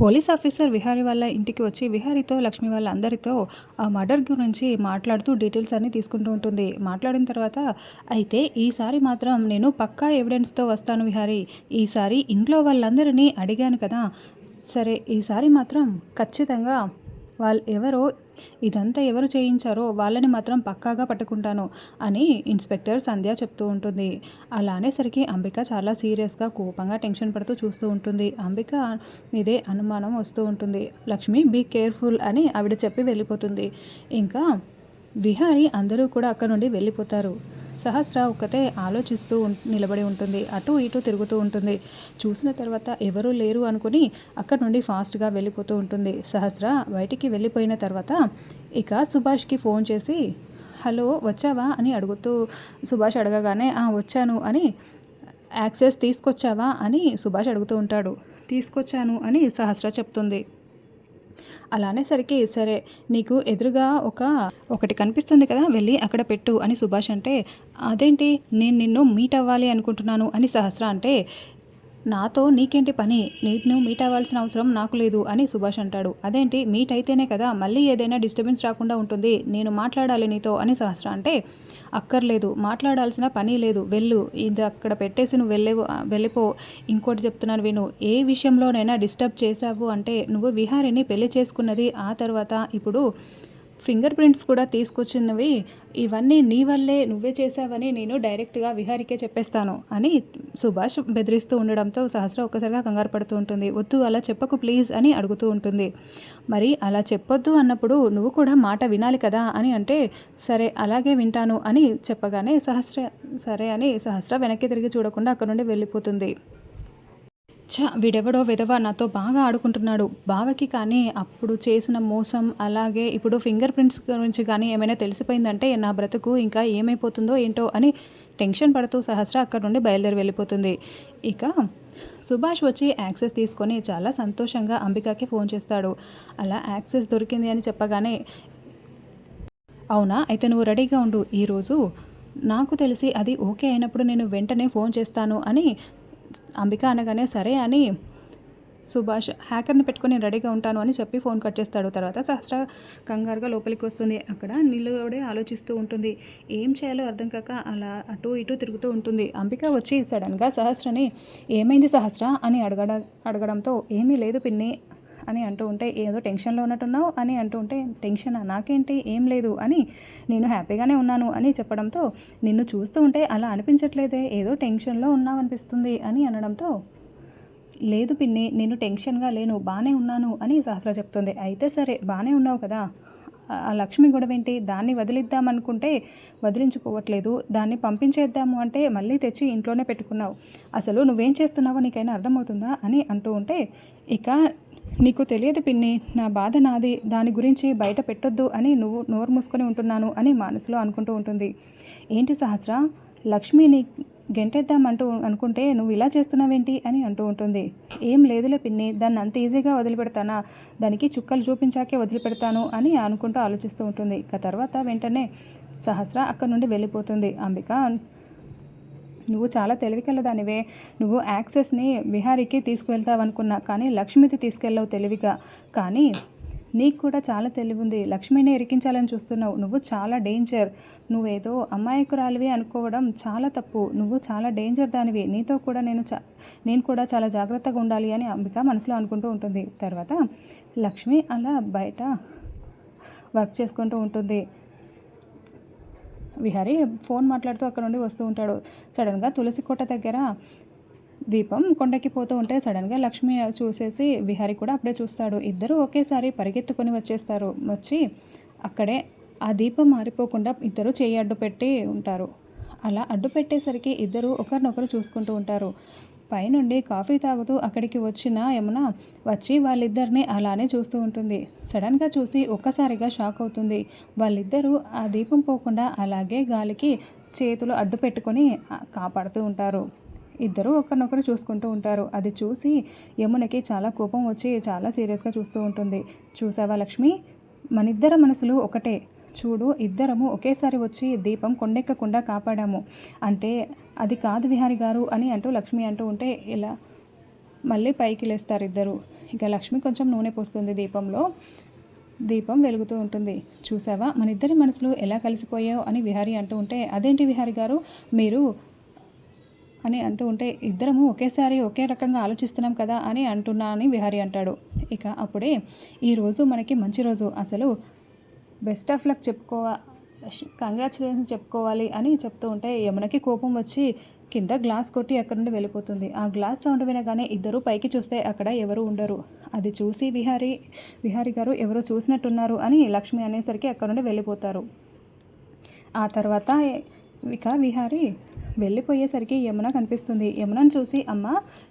Police officer Vihari వాళ్ళ ఇంటికి వచ్చి విహారితో లక్ష్మి వాళ్ళ అందరితో ఆ మర్డర్ గురించి మాట్లాడుతూ డీటెయిల్స్ అన్నీ తీసుకుంటూ ఉంటుంది. మాట్లాడిన తర్వాత అయితే ఈసారి మాత్రం నేను పక్కా ఎవిడెన్స్తో వస్తాను విహారి. ఈసారి ఇంట్లో వాళ్ళందరినీ అడిగాను కదా. సరే ఈసారి మాత్రం ఖచ్చితంగా వాళ్ళు ఎవరో ఇదంతా ఎవరు చేయించారో వాళ్ళని మాత్రం పక్కాగా పట్టుకుంటాను అని ఇన్స్పెక్టర్ సంధ్య చెప్తూ ఉంటుంది. అలా అనేసరికి అంబిక చాలా సీరియస్గా కోపంగా టెన్షన్ పడుతూ చూస్తూ ఉంటుంది. అంబిక మీదే అనుమానం వస్తూ ఉంటుంది. లక్ష్మి బీ కేర్ఫుల్ అని ఆవిడ చెప్పి వెళ్ళిపోతుంది. ఇంకా విహారి అందరూ కూడా అక్కడ నుండి వెళ్ళిపోతారు. సహస్ర ఒక్కతే ఆలోచిస్తూ ఉం- నిలబడి ఉంటుంది. అటు ఇటు తిరుగుతూ ఉంటుంది. చూసిన తర్వాత ఎవరూ లేరు అనుకుని అక్కడ నుండి ఫాస్ట్గా వెళ్ళిపోతూ ఉంటుంది. సహస్ర బయటికి వెళ్ళిపోయిన తర్వాత ఇక సుభాష్కి ఫోన్ చేసి హలో వచ్చావా? అని అడుగుతూ సుభాష్ అడగగానే "ఆ, వచ్చాను అని యాక్సెస్ తీసుకొచ్చావా? అని సుభాష్ అడుగుతూ ఉంటాడు. తీసుకొచ్చాను అని సహస్ర చెప్తుంది. అలానేసరికి సరే నీకు ఎదురుగా ఒక ఒకటి కనిపిస్తుంది కదా వెళ్ళి అక్కడ పెట్టు అని సుభాష్ అంటే అదేంటి నేను నిన్ను మీట్ అవ్వాలి అనుకుంటున్నాను అని సహస్ర అంటే నాతో నీకేంటి పని? నేను మీట్ అవ్వాల్సిన అవసరం నాకు లేదు అని సుభాష్ అంటాడు. అదేంటి? మీట్ అయితేనే కదా మళ్ళీ ఏదైనా డిస్టర్బెన్స్ రాకుండా ఉంటుంది. నేను మాట్లాడాలి నీతో అని సహస్ర అంటే అక్కర్లేదు. మాట్లాడాల్సిన పని లేదు. వెళ్ళు. ఇది అక్కడ పెట్టేసి నువ్వు వెళ్ళే వెళ్ళిపో. ఇంకోటి చెప్తున్నాను విను. ఏ విషయంలోనైనా డిస్టర్బ్ చేశావు అంటే నువ్వు విహారిని పెళ్ళి చేసుకున్నది ఆ తర్వాత ఇప్పుడు ఫింగర్ ప్రింట్స్ కూడా తీసుకొచ్చినవి. ఇవన్నీ నీ వల్లే నువ్వే చేసావని నేను డైరెక్ట్గా విహారికే చెప్పేస్తాను అని సుభాష్ బెదిరిస్తూ ఉండడంతో సహస్ర ఒక్కసారిగా కంగారు పడుతూ ఉంటుంది. వద్దు అలా చెప్పకు ప్లీజ్ అని అడుగుతూ ఉంటుంది. మరి అలా చెప్పొద్దు అన్నప్పుడు నువ్వు కూడా మాట వినాలి కదా అని అంటే సరే అలాగే వింటాను అని చెప్పగానే సహస్ర సరే అని సహస్ర వెనక్కి తిరిగి చూడకుండా అక్కడ నుండి వెళ్ళిపోతుంది. చా వీడెవడో విధవ నాతో బాగా ఆడుకుంటున్నాడు. బావకి కానీ అప్పుడు చేసిన మోసం అలాగే ఇప్పుడు ఫింగర్ ప్రింట్స్ గురించి కానీ ఏమైనా తెలిసిపోయిందంటే నా బ్రతుకు ఇంకా ఏమైపోతుందో ఏంటో అని టెన్షన్ పడుతూ సహస్ర అక్కడ నుండి బయలుదేరి వెళ్ళిపోతుంది. ఇక సుభాష్ వచ్చి యాక్సెస్ తీసుకొని చాలా సంతోషంగా అంబికాకి ఫోన్ చేస్తాడు. అలా యాక్సెస్ దొరికింది అని చెప్పగానే అవునా? అయితే నువ్వు రెడీగా ఉండు. ఈరోజు నాకు తెలిసి అది ఓకే అయినప్పుడు నేను వెంటనే ఫోన్ చేస్తాను అని అంబిక అనగానే సరే అని సుభాష్ హ్యాకర్ని పెట్టుకొని రెడీగా ఉంటాను అని చెప్పి ఫోన్ కట్ చేస్తాడు. తర్వాత సహస్ర కంగారుగా లోపలికి వస్తుంది. అక్కడ నిలబడే ఆలోచిస్తూ ఉంటుంది. ఏం చేయాలో అర్థం కాక అలా అటు ఇటు తిరుగుతూ ఉంటుంది. అంబిక వచ్చి సడన్గా సహస్రని ఏమైంది సహస్ర? అని అడగడ అడగడంతో ఏమీ లేదు పిన్ని. అని అంటూ ఉంటే ఏదో టెన్షన్లో ఉన్నట్టున్నావు అని అంటూ ఉంటే టెన్షనా? నాకేంటి? ఏం లేదు అని నేను హ్యాపీగానే ఉన్నాను అని చెప్పడంతో నిన్ను చూస్తూ ఉంటే అలా అనిపించట్లేదే ఏదో టెన్షన్లో ఉన్నావు అనిపిస్తుంది అని అనడంతో లేదు పిన్ని నేను టెన్షన్గా లేను బాగానే ఉన్నాను అని సహస్ర చెప్తుంది. అయితే సరే బాగానే ఉన్నావు కదా ఆ- ఆ లక్ష్మి గొడవ ఏంటి దాన్ని వదిలిద్దాం అనుకుంటే వదిలించుకోవట్లేదు దాన్ని పంపించేద్దాము అంటే మళ్ళీ తెచ్చి ఇంట్లోనే పెట్టుకున్నావు. అసలు నువ్వేం చేస్తున్నావో నీకైనా అర్థమవుతుందా? అని అంటూ ఉంటే ఇక నీకు తెలియదు పిన్ని నా బాధ నాది. దాని గురించి బయట పెట్టొద్దు అని నువ్వు నోరు మూసుకొని ఉంటున్నాను అని మనసులో అనుకుంటూ ఉంటుంది. ఏంటి సహస్ర? లక్ష్మిని గెంటేద్దామంటూ అనుకుంటే నువ్వు ఇలా చేస్తున్నావేంటి అని అంటూ ఉంటుంది. ఏం లేదులే పిన్ని దాన్ని అంత ఈజీగా వదిలిపెడతానా? దానికి చుక్కలు చూపించాకే వదిలిపెడతాను అని అనుకుంటూ ఆలోచిస్తూ ఉంటుంది. ఇక తర్వాత వెంటనే సహస్ర అక్కడ నుండి వెళ్ళిపోతుంది. అంబిక నువ్వు చాలా తెలివికలదానివే నువ్వు యాక్సెస్ని విహారీకి తీసుకువెళ్తావనుకున్నా కానీ లక్ష్మికి తీసుకెళ్ళవు తెలివిగా. కానీ నీకు కూడా చాలా తెలివి ఉంది లక్ష్మిని ఇరికించాలని చూస్తున్నావు. నువ్వు చాలా డేంజర్. నువ్వేదో అమ్మాయికురాలివి అనుకోవడం చాలా తప్పు. నువ్వు చాలా డేంజర్ దానివి. నీతో కూడా నేను చా నేను కూడా చాలా జాగ్రత్తగా ఉండాలి అని అంబిక మనసులో అనుకుంటూ ఉంటుంది. తర్వాత లక్ష్మి అలా బయట వర్క్ చేసుకుంటూ ఉంటుంది. విహారీ ఫోన్ మాట్లాడుతూ అక్కడ నుండి వస్తూ ఉంటాడు. సడన్గా తులసి కోట దగ్గర దీపం కొండకి పోతూ ఉంటే సడన్గా లక్ష్మి చూసేసి విహారీ కూడా అప్పుడే చూస్తాడు. ఇద్దరు ఒకేసారి పరిగెత్తుకొని వచ్చేస్తారు. వచ్చి అక్కడే ఆ దీపం మారిపోకుండా ఇద్దరు చేయి అడ్డు పెట్టి ఉంటారు. అలా అడ్డు పెట్టేసరికి ఇద్దరు ఒకరినొకరు చూసుకుంటూ ఉంటారు. పైనుండి కాఫీ తాగుతూ అక్కడికి వచ్చిన యమున వచ్చి వాళ్ళిద్దరిని అలానే చూస్తూ ఉంటుంది. సడన్గా చూసి ఒక్కసారిగా షాక్ అవుతుంది. వాళ్ళిద్దరూ ఆ దీపం పోకుండా అలాగే గాలికి చేతులు అడ్డు పెట్టుకొని కాపాడుతూ ఉంటారు. ఇద్దరు ఒకరినొకరు చూసుకుంటూ ఉంటారు. అది చూసి యమునకి చాలా కోపం వచ్చి చాలా సీరియస్గా చూస్తూ ఉంటుంది. చూసావా లక్ష్మి? మనిద్దర మనసులు ఒకటే. చూడు ఇద్దరము ఒకేసారి వచ్చి దీపం కొండెక్కకుండా కాపాడాము. అంటే అది కాదు విహారి గారు అని అంటూ లక్ష్మి అంటూ ఉంటే ఇలా మళ్ళీ పైకి లేస్తారు ఇద్దరు. ఇక లక్ష్మి కొంచెం నూనె పోస్తుంది దీపంలో. దీపం వెలుగుతూ ఉంటుంది. చూసావా? మన ఇద్దరి మనసులు ఎలా కలిసిపోయావు అని విహారి అంటూ ఉంటే అదేంటి విహారి గారు? మీరు అని అంటూ ఉంటే ఇద్దరము ఒకేసారి ఒకే రకంగా ఆలోచిస్తున్నాం కదా అని అంటున్నా అని విహారి అంటాడు. ఇక అప్పుడే ఈరోజు మనకి మంచి రోజు. అసలు బెస్ట్ ఆఫ్ లక్ చెప్పుకోవా కంగ్రాచులేషన్స్ చెప్పుకోవాలి అని చెప్తూ ఉంటే యమునకి కోపం వచ్చి కింద గ్లాస్ కొట్టి అక్కడ నుండి వెళ్ళిపోతుంది. ఆ గ్లాస్ సౌండ్ వినగానే ఇద్దరు పైకి చూస్తే అక్కడ ఎవరు ఉండరు. అది చూసి విహారి విహారి గారు ఎవరో చూసినట్టున్నారు అని లక్ష్మి అనేసరికి అక్కడ నుండి వెళ్ళిపోతారు. ఆ తర్వాత ఇక విహారి వెళ్ళిపోయేసరికి యమున కనిపిస్తుంది. యమునను చూసి అమ్మ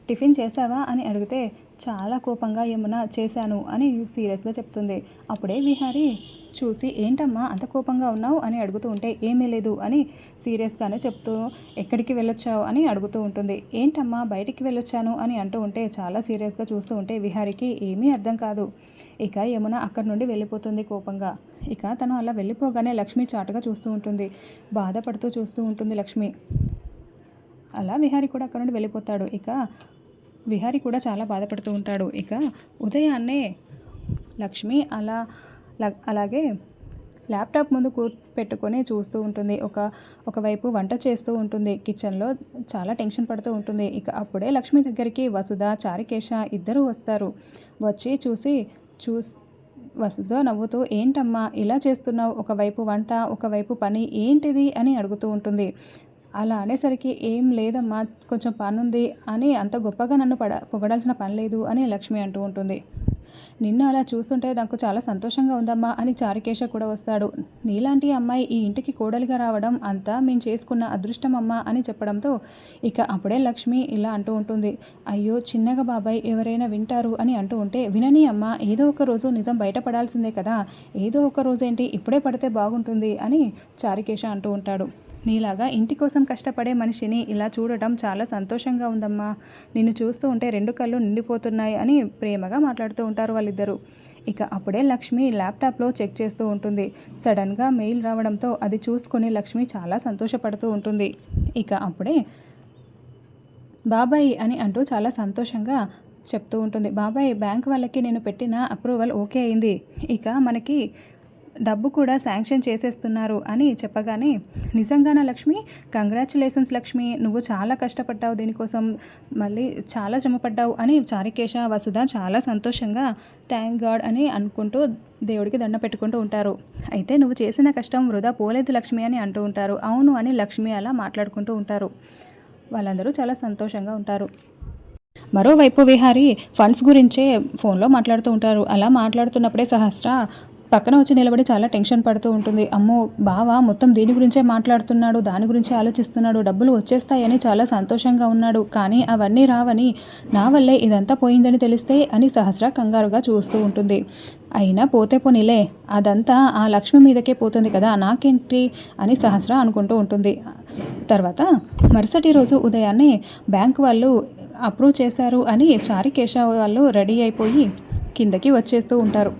టిఫిన్ చేసావా అని అడిగితే చాలా కోపంగా యమున చేశాను అని సీరియస్గా చెప్తుంది. అప్పుడే విహారి చూసి ఏంటమ్మా అంత కోపంగా ఉన్నావు? అని అడుగుతూ ఉంటే ఏమీ లేదు అని సీరియస్గానే చెప్తూ ఎక్కడికి వెళ్ళొచ్చావు? అని అడుగుతూ ఉంటుంది. ఏంటమ్మా బయటికి వెళ్ళొచ్చాను? అని అంటూ ఉంటే చాలా సీరియస్గా చూస్తూ ఉంటే విహారికి ఏమీ అర్థం కాదు. ఇక యమున అక్కడి నుండి వెళ్ళిపోతుంది కోపంగా. ఇక తను అలా వెళ్ళిపోగానే లక్ష్మి చాటుగా చూస్తూ ఉంటుంది. బాధపడుతూ చూస్తూ ఉంటుంది లక్ష్మి. అలా విహారి కూడా అక్కడ నుండి వెళ్ళిపోతాడు. ఇక విహారి కూడా చాలా బాధపడుతూ ఉంటాడు. ఇక ఉదయాన్నే లక్ష్మి అలా అలాగే ల్యాప్టాప్ ముందు కూ పెట్టుకొని చూస్తూ ఉంటుంది. ఒక ఒకవైపు వంట చేస్తూ ఉంటుంది. కిచెన్లో చాలా టెన్షన్ పడుతూ ఉంటుంది. ఇక అప్పుడే లక్ష్మి దగ్గరికి వసుధ చారికేశ ఇద్దరు వస్తారు. వచ్చి చూసి చూస్ వసుధ నవ్వుతూ ఏంటమ్మా ఇలా చేస్తున్నావు? ఒకవైపు వంట ఒకవైపు పని ఏంటిది? అని అడుగుతూ ఉంటుంది. అలా అనేసరికి ఏం లేదమ్మా కొంచెం పనుంది అని అంత గొప్పగా నన్ను పడ పొగడాల్సిన పని లేదు అని లక్ష్మి అంటూ ఉంటుంది. నిన్ను అలా చూస్తుంటే నాకు చాలా సంతోషంగా ఉందమ్మా అని చారుకేశ కూడా వస్తాడు. నీలాంటి అమ్మాయి ఈ ఇంటికి కోడలిగా రావడం అంతా మేము చేసుకున్న అదృష్టం అమ్మా అని చెప్పడంతో ఇక అప్పుడే లక్ష్మి ఇలా అంటూ ఉంటుంది. అయ్యో చిన్నగా బాబాయ్ ఎవరైనా వింటారు అని అంటూ ఉంటే వినని అమ్మ ఏదో ఒక రోజు నిజం బయటపడాల్సిందే కదా ఏదో ఒక రోజు ఏంటి ఇప్పుడే పడితే బాగుంటుంది అని చారుకేశ అంటూ ఉంటాడు. నీలాగా ఇంటి కోసం కష్టపడే మనిషిని ఇలా చూడటం చాలా సంతోషంగా ఉందమ్మా. నిన్ను చూస్తూ ఉంటే రెండు కళ్ళు నిండిపోతున్నాయి అని ప్రేమగా మాట్లాడుతూ ఉంటారు. వాళ్ళిద్దరూ. ఇక అప్పుడే లక్ష్మి ల్యాప్టాప్లో చెక్ చేస్తూ ఉంటుంది. సడన్గా మెయిల్ రావడంతో అది చూసుకొని లక్ష్మి చాలా సంతోషపడుతూ ఉంటుంది. ఇక అప్పుడే బాబాయ్ అని అంటూ చాలా సంతోషంగా చెప్తూ ఉంటుంది. బాబాయ్ బ్యాంక్ వాళ్ళకి నేను పెట్టిన అప్రూవల్ ఓకే అయింది. ఇక మనకి డబ్బు కూడా శాంక్షన్ చేసేస్తున్నారు అని చెప్పగానే నిజంగానా లక్ష్మి? కంగ్రాచులేషన్స్ లక్ష్మి నువ్వు చాలా కష్టపడ్డావు దీనికోసం మళ్ళీ చాలా శ్రమపడ్డావు అని చారికేశ వసుధ చాలా సంతోషంగా థ్యాంక్ గాడ్ అని అనుకుంటూ దేవుడికి దండ పెట్టుకుంటూ ఉంటారు. అయితే నువ్వు చేసిన కష్టం వృధా పోలేదు లక్ష్మి అని అంటూ ఉంటారు. అవును అని లక్ష్మి అలా మాట్లాడుకుంటూ ఉంటారు. వాళ్ళందరూ చాలా సంతోషంగా ఉంటారు. మరోవైపు విహారీ ఫండ్స్ గురించే ఫోన్లో మాట్లాడుతూ ఉంటారు. అలా మాట్లాడుతున్నప్పుడే సహస్ర పక్కన వచ్చి నిలబడి చాలా టెన్షన్ పడుతూ ఉంటుంది. అమ్మో బావ మొత్తం దీని గురించే మాట్లాడుతున్నాడు దాని గురించే ఆలోచిస్తున్నాడు డబ్బులు వచ్చేస్తాయని చాలా సంతోషంగా ఉన్నాడు. కానీ అవన్నీ రావని నా వల్లే ఇదంతా పోయిందని తెలిస్తే అని సహస్ర కంగారుగా చూస్తూ ఉంటుంది. అయినా పోతే పోనీలే అదంతా ఆ లక్ష్మి మీదకే పోతుంది కదా నాకేంటి అని సహస్ర అనుకుంటూ ఉంటుంది. తర్వాత మరుసటి రోజు ఉదయాన్నే బ్యాంక్ వాళ్ళు అప్రూవ్ చేశారు అని చారికేశ వాళ్ళు రెడీ అయిపోయి కిందకి వచ్చేస్తూ ఉంటారు.